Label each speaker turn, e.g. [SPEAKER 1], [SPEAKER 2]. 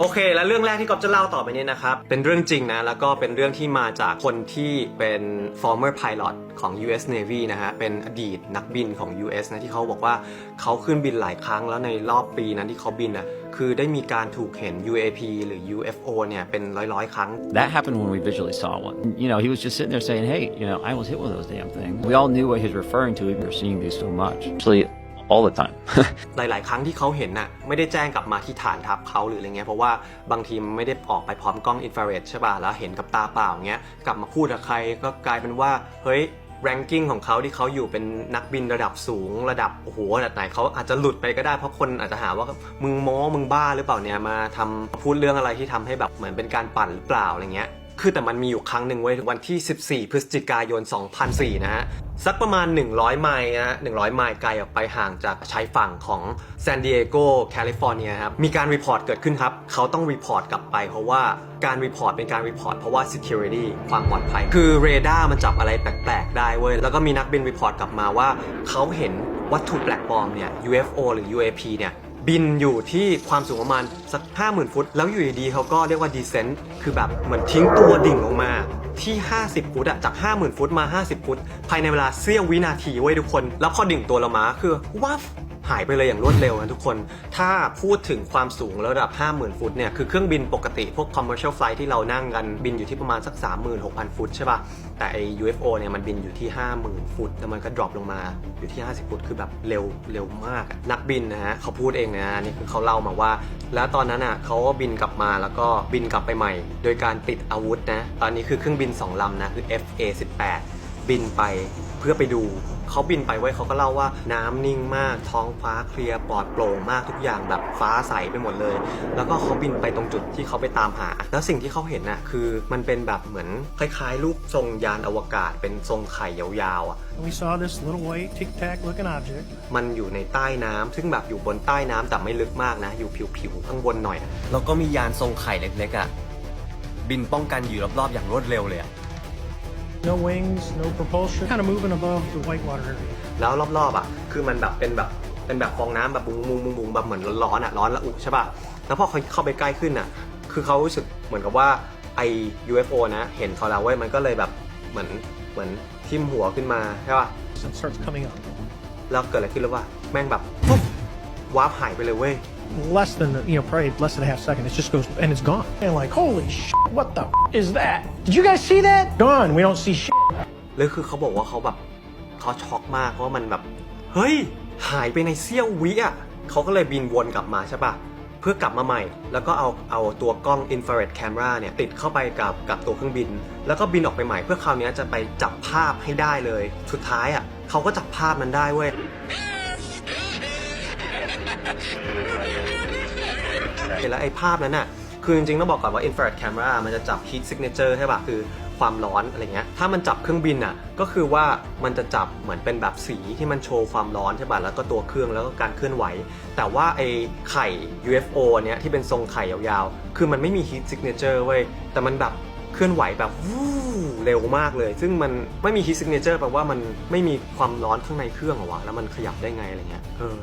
[SPEAKER 1] โอเค แล้วเรื่องแรกที่ก๊อฟจะเล่าต่อไปนี้นะครับ เป็นเรื่องจริงนะ แล้วก็เป็นเรื่องที่มาจากคนที่เป็น former pilot ของ US Navy นะฮะ เป็นอดีตนักบินของ US นะที่เขาบอกว่าเขาขึ้นบินหลายครั้งแล้วในรอบปีนั้นที่เขาบินอะคือได้มีการถูกเห็น UAP หรือ UFO เนี่ยเป็นร้อยๆ ครั้ง
[SPEAKER 2] That happened when we visually saw one. You know, he was just sitting there saying, hey, you know, I was hit one of those damn things. We all knew what he was referring to. We were seeing these so much. Actually, all the time.
[SPEAKER 1] หลาย ๆ ครั้งที่เขาเห็นน่ะไม่ได้แจ้งกลับมาที่ฐานทัพเขาหรืออะไรเงี้ยเพราะว่าบางทีมันไม่ได้ออกไปพร้อมกล้องอินฟราเรดใช่ป่ะแล้วเห็นกับตาเปล่าเงี้ยกลับมาพูดกับใครก็กลายเป็นว่าเฮ้ยแรงกิ้งของเขาที่เขาอยู่เป็นนักบินระดับสูงระดับโอ้โหระดับไหนเขาอาจจะหลุดไปก็ได้เพราะคนอาจจะหาว่ามึงโม้มึงบ้าหรือเปล่าเนี่ยมาทำพูดเรื่องอะไรที่ทำให้แบบเหมือนเป็นการปั่นหรือเปล่าอะไรเงี้ย คือแต่มันมีอยู่ครั้งหนึ่งเว้ยวันที่ 14 พฤศจิกายน 2004 นะฮะ สักประมาณ 100 ไมล์นะฮะ100 ไมล์ไกลออกไปห่างจากชายฝั่งของซานดิเอโกแคลิฟอร์เนียครับ มีการรีพอร์ตเกิดขึ้นครับ เขาต้องรีพอร์ตกลับไปเพราะว่าการรีพอร์ตเป็นการรีพอร์ตเพราะว่า security ความปลอดภัย คือเรดาร์มันจับอะไรแปลก ๆ ได้เว้ย แล้วก็มีนักบินรีพอร์ตกลับมาว่า เขาเห็นวัตถุแปลกปลอมเนี่ย UFO หรือ UAP เนี่ย บินอยู่ที่ความสูงประมาณสัก 50,000 ฟุต แล้วอยู่ดีๆเขาก็เรียกว่า descent คือแบบเหมือนทิ้งตัวดิ่งลงมาที่ 50 ฟุตอะจาก 50,000 ฟุตมา 50 ฟุต ภายในเวลาเสี้ยววินาทีเว้ยทุกคน แล้วพอดิ่งตัวเรามาคือวับ หายไปเลยอย่างรวดเร็วนะทุกคน ถ้าพูดถึงความสูงระดับ 50,000 ฟุตเนี่ยคือเครื่องบินปกติพวก commercial flight ที่เรานั่งกันบินอยู่ที่ประมาณสัก 36,000 ฟุตใช่ป่ะ แต่ไอ UFO เนี่ยมันบินอยู่ที่ 50,000 ฟุต แล้วมันก็ drop ลงมาอยู่ที่ 50 ฟุต คือแบบเร็วเร็วมาก นักบินนะฮะเขาพูดเองนะนนี่คือเขาเล่ามาว่า แล้วตอนนั้นอะเขาก็บินกลับมาแล้วก็บินกลับไปใหม่ โดยการติดอาวุธนะตอนนี้คือเครื่องบิน2ลำนะคือ FA-18 บินไปเพื่อไปดู เขาบินไปไว้ยเขาก็เล่าว่าน้ำนิ่งมากท้องฟ้าเคลียร์ปลอดโปร่งมากทุกอย่างแบบฟ้าใสไปหมดเลย แล้วก็เขาบินไปตรงจุดที่เขาไปตามหา แล้วสิ่งที่เขาเห็นน่ะคือมันเป็นแบบเหมือนคล้ายๆ รูปทรงยานอวกาศเป็นทรงไข่ยาวๆอะ
[SPEAKER 3] And we saw this little white tic tac looking object.
[SPEAKER 1] มันอยู่ในใต้น้ำซึ่งแบบอยู่บนใต้น้ำแต่ไม่ลึกมากนะ อยู่ผิวๆข้างบนหน่อยอะแล้วก็มียานทรงไข่เล็กๆอะบินป้องกันอยู่รอบๆอย่างรวดเร็วเลยอะ
[SPEAKER 3] No wings, no propulsion. Kind of moving above the whitewater area.
[SPEAKER 1] แล้วรอบๆอะคือมันแบบเป็นแบบเป็นแบบฟองน้ำแบบบุ้งบุ้งบุ้งบุ้งแบบเหมือนร้อนๆอะร้อนละอุใช่ป่ะแล้วพอเขาเข้าไปใกล้ขึ้นอะคือเขารู้สึกเหมือนกับว่าไอ UFO นะ เห็นเขาแล้วเว้ยมันก็เลยแบบเหมือนเหมือนทิ่มหัวขึ้นมาใช่ป่ะ
[SPEAKER 3] and starts coming up.
[SPEAKER 1] แล้วเกิดอะไรขึ้นรู้ป่ะแม่งแบบปุ๊บวาร์ปหายไปเลยเว้ย
[SPEAKER 3] Less than, you know, probably less than a half second. It just goes, and it's gone. And like, holy shit, what the is that? Did you guys see that? Gone. We don't see shit.
[SPEAKER 1] แล้วคือเขาบอกว่าเขาแบบเขาช็อกมากเพราะว่ามันแบบเฮ้ยหายไปในเสี้ยววิอะเขาก็เลยบินวนกลับมาใช่ปะเพื่อกลับมาใหม่ แล้วก็เอาเอาตัวกล้อง infrared camera เนี่ยติดเข้าไปกับกับตัวเครื่องบิน แล้วก็บินออกไปใหม่เพื่อคราวนี้จะไปจับภาพให้ได้เลย สุดท้ายอะเขาก็จับภาพนั้นได้เว้ย เห็นแล้วไอ้ภาพนั้นน่ะ คือจริงๆต้องบอกก่อนว่า infrared camera มันจะจับ heat signature ใช่ป่ะ คือความร้อนอะไรเงี้ย ถ้ามันจับเครื่องบินอะ ก็คือว่ามันจะจับเหมือนเป็นแบบสีที่มันโชว์ความร้อนใช่ป่ะ แล้วก็ตัวเครื่องแล้วก็การเคลื่อนไหว แต่ว่าไอ้ไข่ UFO เนี้ยที่เป็นทรงไข่ยาวๆ คือมันไม่มี heat signature เว้ย แต่มันแบบเคลื่อนไหวแบบวู้เร็วมากเลย ซึ่งมันไม่มี heat signature แปลว่ามันไม่มีความร้อนข้างในเครื่องหรอวะ แล้วมันขยับได้ไงอะไรเงี้ย เออ